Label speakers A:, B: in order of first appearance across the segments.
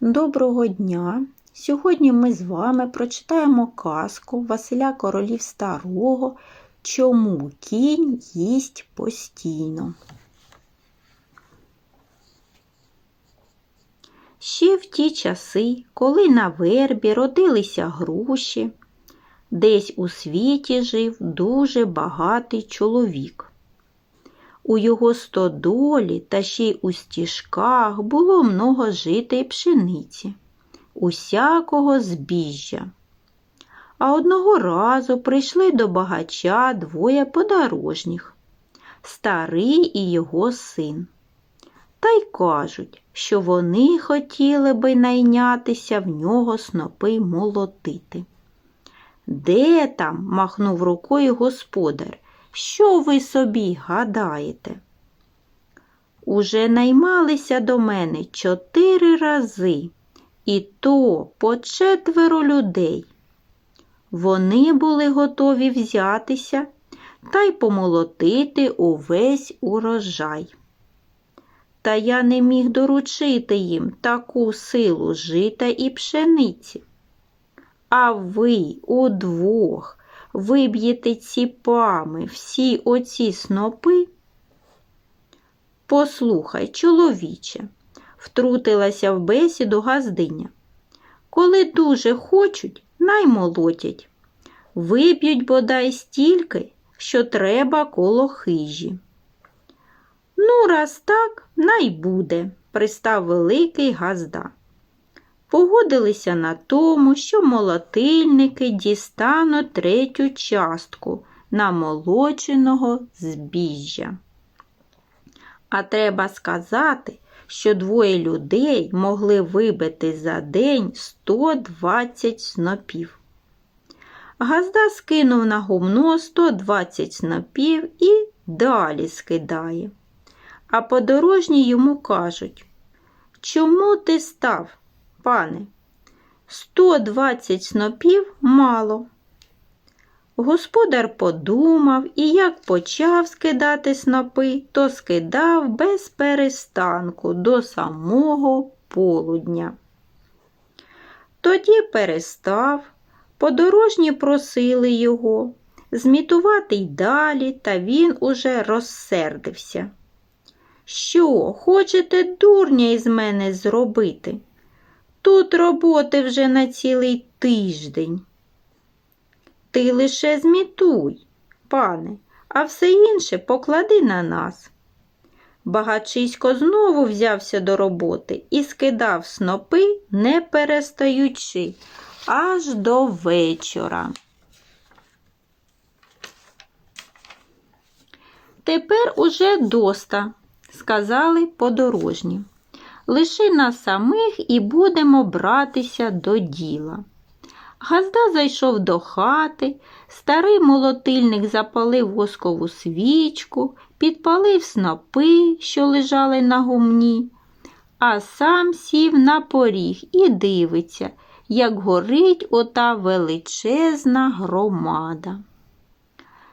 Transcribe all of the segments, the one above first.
A: Доброго дня! Сьогодні ми з вами прочитаємо казку Василя Королів Старого Чому кінь їсть постійно. Ще в ті часи, коли на вербі родилися груші, десь у світі жив дуже багатий чоловік. У його стодолі та ще й у стіжках було много житої пшениці, усякого збіжжя. А одного разу прийшли до багача двоє подорожніх старий і його син. Та й кажуть, що вони хотіли би найнятися в нього снопи молотити. Де там? махнув рукою господар. Що ви собі гадаєте? Уже наймалися до мене чотири рази, і то по четверо людей. Вони були готові взятися та й помолотити увесь урожай. Та я не міг доручити їм таку силу жита і пшениці. А ви удвох виб'єте ціпами всі оці снопи? Послухай, чоловіче, втрутилася в бесіду газдиня. Коли дуже хочуть, наймолотять. Виб'ють бодай стільки, що треба коло хижі. Ну, раз так, най буде, пристав великий газда погодилися на тому, що молотильники дістануть третю частку намолоченого збіжжя. А треба сказати, що двоє людей могли вибити за день 120 снопів. Газда скинув на гумно 120 снопів і далі скидає. А подорожні йому кажуть, чому ти став? Пане, 120 снопів мало. Господар подумав і як почав скидати снопи, то скидав без перестанку до самого полудня. Тоді перестав, подорожні просили його змітувати й далі, та він уже розсердився. Що, хочете дурня із мене зробити? Тут роботи вже на цілий тиждень. Ти лише змітуй, пане, а все інше поклади на нас. Багачисько знову взявся до роботи і скидав снопи, не перестаючи, аж до вечора. Тепер уже доста, сказали подорожні. Лиши нас самих і будемо братися до діла. Газда зайшов до хати, старий молотильник запалив воскову свічку, підпалив снопи, що лежали на гумні, а сам сів на поріг і дивиться, як горить ота величезна громада.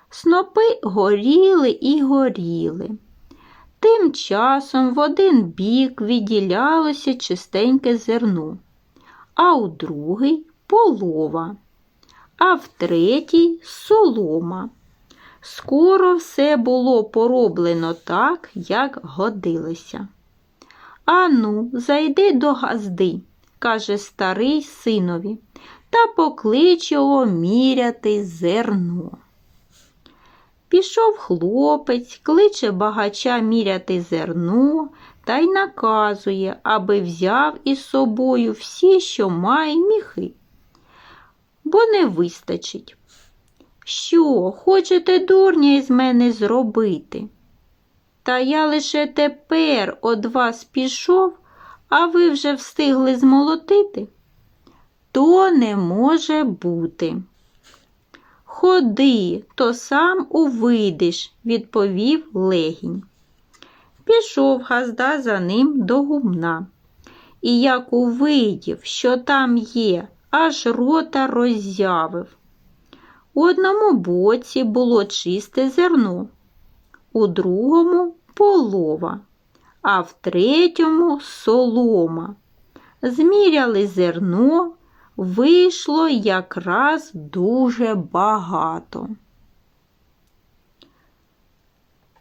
A: Снопи горіли і горіли. Тим часом в один бік відділялося чистеньке зерно, а у другий полова, а в третій солома. Скоро все було пороблено так, як годилося. Ану, зайди до газди, каже старий синові, та поклич його міряти зерно. Пішов хлопець, кличе багача міряти зерно та й наказує, аби взяв із собою всі, що має міхи. Бо не вистачить. Що, хочете дурня із мене зробити? Та я лише тепер од вас пішов, а ви вже встигли змолотити? То не може бути. Ходи, то сам увидиш, відповів легінь. Пішов газда за ним до гумна. І як увидів, що там є, аж рота роззявив. У одному боці було чисте зерно, у другому полова, а в третьому солома. зміряли зерно, вийшло якраз дуже багато.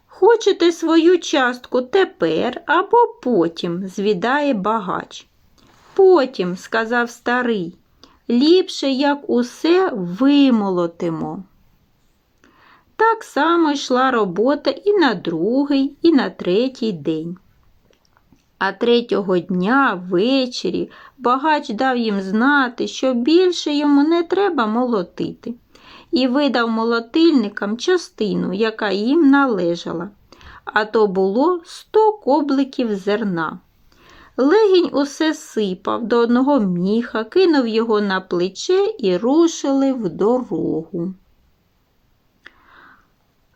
A: Хочете свою частку тепер або потім, звідає багач. Потім, сказав старий, ліпше, як усе вимолотимо. Так само йшла робота і на другий, і на третій день. А третього дня ввечері багач дав їм знати, що більше йому не треба молотити, і видав молотильникам частину, яка їм належала, а то було сто кобликів зерна. Легінь усе сипав до одного міха, кинув його на плече і рушили в дорогу.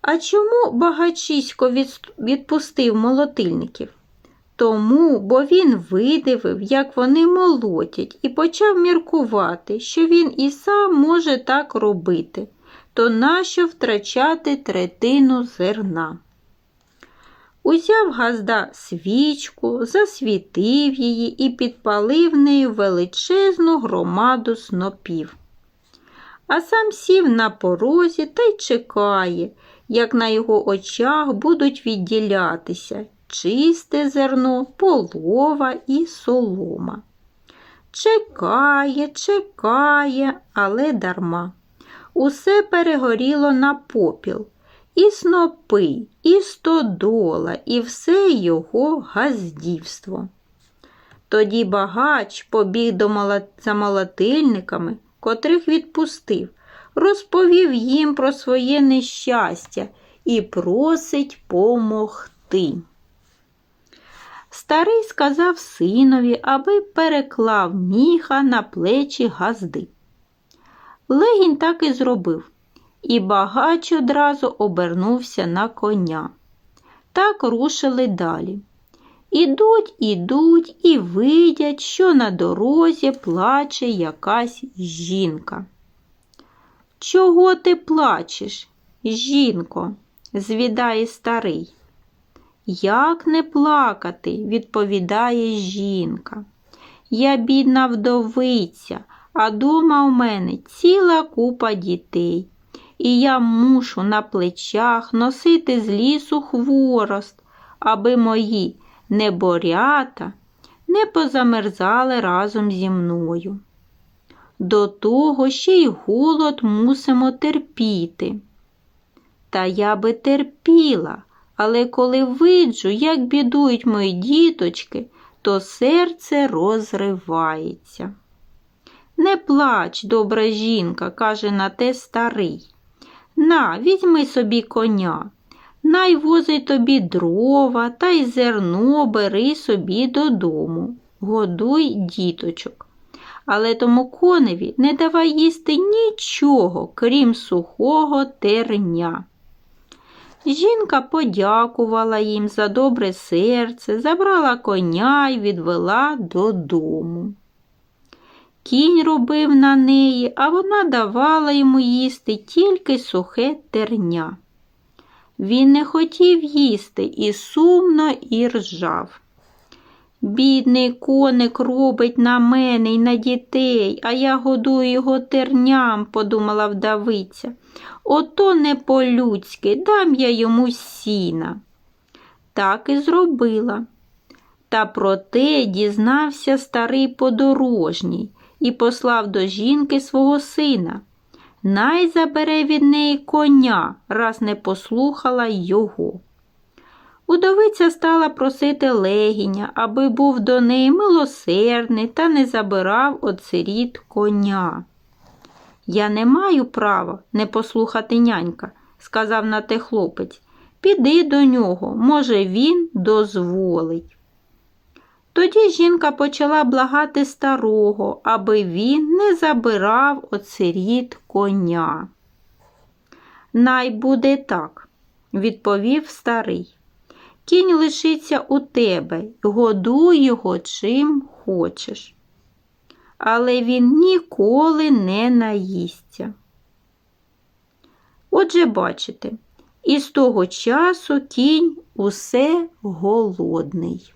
A: А чому багачисько відпустив молотильників? Тому, бо він видивив, як вони молотять, і почав міркувати, що він і сам може так робити, то нащо втрачати третину зерна? Узяв газда свічку, засвітив її і підпалив нею величезну громаду снопів. А сам сів на порозі та й чекає, як на його очах будуть відділятися чисте зерно, полова і солома. Чекає, чекає, але дарма. Усе перегоріло на попіл, і снопи, і стодола, і все його газдівство. Тоді багач побіг до молот... за молотильниками, котрих відпустив, розповів їм про своє нещастя і просить помогти. Старий сказав синові, аби переклав міха на плечі газди. Легінь так і зробив, і багач одразу обернувся на коня. Так рушили далі. Ідуть, ідуть і видять, що на дорозі плаче якась жінка. Чого ти плачеш, жінко? звідає старий. Як не плакати, відповідає жінка. Я бідна вдовиця, а дома у мене ціла купа дітей, і я мушу на плечах носити з лісу хворост, аби мої неборята не позамерзали разом зі мною. До того ще й голод мусимо терпіти. Та я би терпіла. Але коли виджу, як бідують мої діточки, то серце розривається. Не плач, добра жінка, каже на те старий. На, візьми собі коня, най возить тобі дрова та й зерно бери собі додому, годуй діточок. Але тому коневі не давай їсти нічого, крім сухого терня. Жінка подякувала їм за добре серце, забрала коня й відвела додому. Кінь робив на неї, а вона давала йому їсти тільки сухе терня. Він не хотів їсти і сумно і ржав. Бідний коник робить на мене й на дітей, а я годую його терням, подумала вдовиця. Ото не по-людськи, дам я йому сіна. Так і зробила. Та проте дізнався старий подорожній і послав до жінки свого сина. Най забере від неї коня, раз не послухала його. Удовиця стала просити легіня, аби був до неї милосердний та не забирав от сиріт коня. Я не маю права не послухати нянька, сказав на те хлопець. Піди до нього, може, він дозволить. Тоді жінка почала благати старого, аби він не забирав от сиріт коня. Най буде так, відповів старий. Кінь лишиться у тебе, годуй його чим хочеш. Але він ніколи не наїсться. Отже, бачите, із того часу кінь усе голодний.